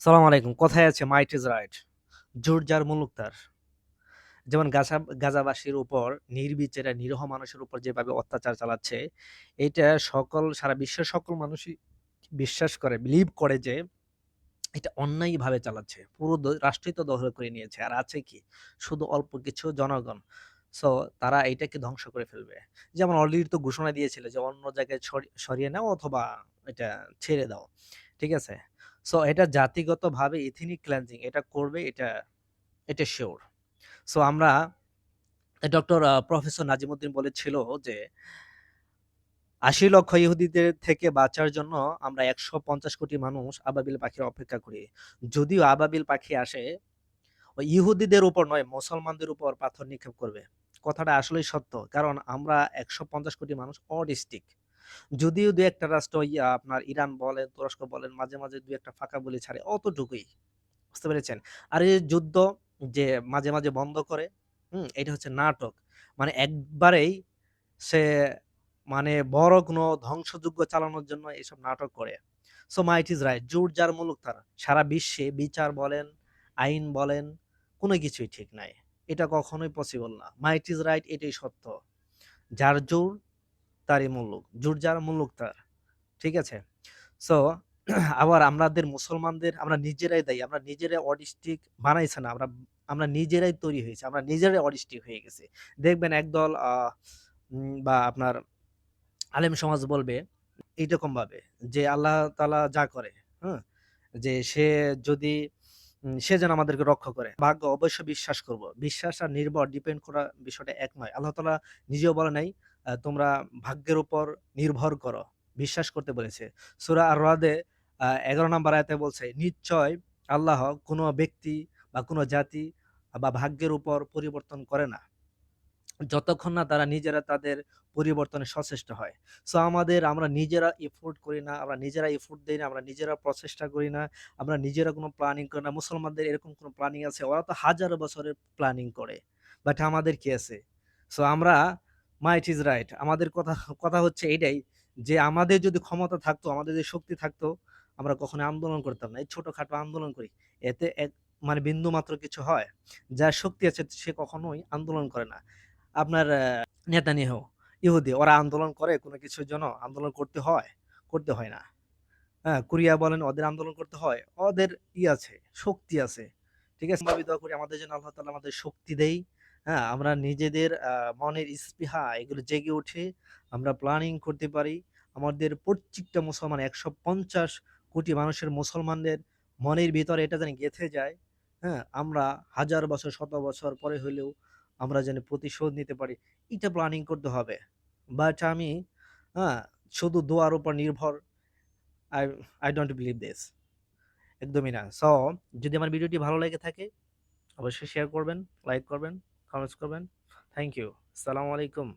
সালাম আলাইকুম, কথায় আছে মাইট ইজ রাইট জোর যার মুলুক তার যেমন গাজা গাজাবাসীর উপর, নির্বিচারে নিরীহ মানুষের উপর যেভাবে অত্যাচার চালাচ্ছে, এটা সকল, সারা বিশ্বের সকল মানুষই বিশ্বাস করে বিলিভ করে যে এটা অন্যায়ভাবে চালাচ্ছে। পুরো রাষ্ট্রই তো দখল করে নিয়েছে, আর আছে কি? শুধু অল্প কিছু জনগণ। সো তারা এটাকে ধ্বংস করে ফেলবে। যেমন অলরেডি তো ঘোষণা দিয়েছিল যে অন্য জায়গায় সরিয়ে নাও অথবা এটা ছেড়ে দাও। ঠিক আছে? সো এটা জাতিগতভাবে ইথিনিক ক্লেন্সিং এটা করবে, এটা এটা শিওর সো আমরা ডক্টর প্রফেসর নাজিমুদ্দিন বলেছিল যে, আশি লক্ষ ইহুদিদের থেকে বাঁচার জন্য আমরা একশো পঞ্চাশ কোটি মানুষ আবাবিল পাখির অপেক্ষা করি। যদিও আবাবিল পাখি আসে ইহুদিদের উপর নয়, মুসলমানদের উপর পাথর নিক্ষেপ করবে। কথাটা আসলেই সত্য, কারণ আমরা একশো পঞ্চাশ কোটি মানুষ অডিস্টিক যদিও দু একটা রাষ্ট্র আপনার ইরান বলেন, তুরস্ক বলেন, মাঝে মাঝে দু একটা ফাঁকা বলি ছাড়ে, অতটুকুই। বুঝতে পেরেছেন? আর এই যুদ্ধ যে মাঝে মাঝে বন্ধ করে, হুম, এটা হচ্ছে নাটক। মানে একবারেই সে মানে বড় কোনো ধ্বংসযজ্ঞ চালানোর জন্য এসব নাটক করে। সো মাইট ইজ রাইট জোর যার মূলক তার। সারা বিশ্বে বিচার বলেন, আইন বলেন, কোনো কিছুই ঠিক নাই। এটা কখনোই পসিবল না। মাইট ইজ রাইট এটাই সত্য। যার জোর তারই মুলুক জোর যার মুলুক তার, ঠিক আছে? সো আবার আমাদের মুসলমানদের, আমরা নিজেরাই দায়ী, আমরা নিজেরাই অডিস্টিক বানাইছে না, আমরা আমরা নিজেরাই তৈরি হয়েছে, আমরা নিজেরাই অডিস্টিক হয়ে গেছে। দেখবেন একদল বা আপনার আলেম সমাজ বলবে এইরকম ভাবে যে আল্লাহ তালা যা করে হ্যাঁ যে সে যদি সে যেন আমাদেরকে রক্ষা করে। ভাগ্য অবশ্যই বিশ্বাস করব। বিশ্বাস আর নির্ভর, ডিপেন্ড করা বিষয়টা এক নয়। আল্লাহ তালা নিজেও বলে নাই তোমরা ভাগ্যের উপর নির্ভর করো। বিশ্বাস করতে বলেছে। সুরা আর রাদে এগারো নম্বর আয়াতে বলছে, নিশ্চয় আল্লাহ কোনো ব্যক্তি বা কোনো জাতি বা ভাগ্যের উপর পরিবর্তন করে না। যতক্ষণ না তারা নিজেরা তাদের পরিবর্তনে সচেষ্ট হয়। সো, আমাদের আমরা নিজেরা এফোর্ট করি না, আমরা নিজেরা এফোর্ট দিই না, আমরা নিজেরা প্রচেষ্টা করি না, আমরা নিজেরা কোনো প্ল্যানিং করি না। মুসলমানদের এরকম কোনো প্ল্যানিং আছে? ওরা তো হাজারো বছরের প্ল্যানিং করে। বাট আমাদের কি আছে? সো, আমরা মাইট ইজ রাইট আমাদের কথা কথা হচ্ছে এটাই যে আমাদের যদি ক্ষমতা থাকতো আমাদের যদি শক্তি থাকতো আমরা কখনো আন্দোলন করতাম না। এই ছোটখাটো আন্দোলন করি। এতে এক মানে বিন্দু মাত্র কিছু হয়। যার শক্তি আছে সে কখনোই আন্দোলন করে না। আপনার আহ, নেতানিয়াহু ইহুদি ওরা আন্দোলন করে কোনো কিছুর জন্য আন্দোলন করতে হয় করতে হয় না। হ্যাঁ কোরিয়া বলেন ওদের আন্দোলন করতে হয়। ওদের ই আছে শক্তি আছে। ঠিক আছে? দোয়া করি। আমাদের জন্য আল্লাহ তাআলা আমাদের শক্তি দেই। হ্যাঁ আমরা নিজেদের মনের স্পৃহা এগুলো জেগে উঠে আমরা প্ল্যানিং করতে পারি। আমাদের প্রত্যেকটা মুসলমান, একশো পঞ্চাশ কোটি মানুষের মুসলমানদের মনের ভিতরে এটা যেন গেঁথে যায় হ্যাঁ আমরা হাজার বছর, শত বছর পরে হলেও আমরা যেন প্রতিশোধ নিতে পারি, এটা প্ল্যানিং করতে হবে। বাট আমি হ্যাঁ শুধু দোয়ার উপর নির্ভর I I don't believe this একদমই না। সো যদি আমার ভিডিওটি ভালো লেগে থাকে, অবশ্যই শেয়ার করবেন লাইক করবেন। কমেন্টস করবেন। থ্যাংক ইউ আসসালামু আলাইকুম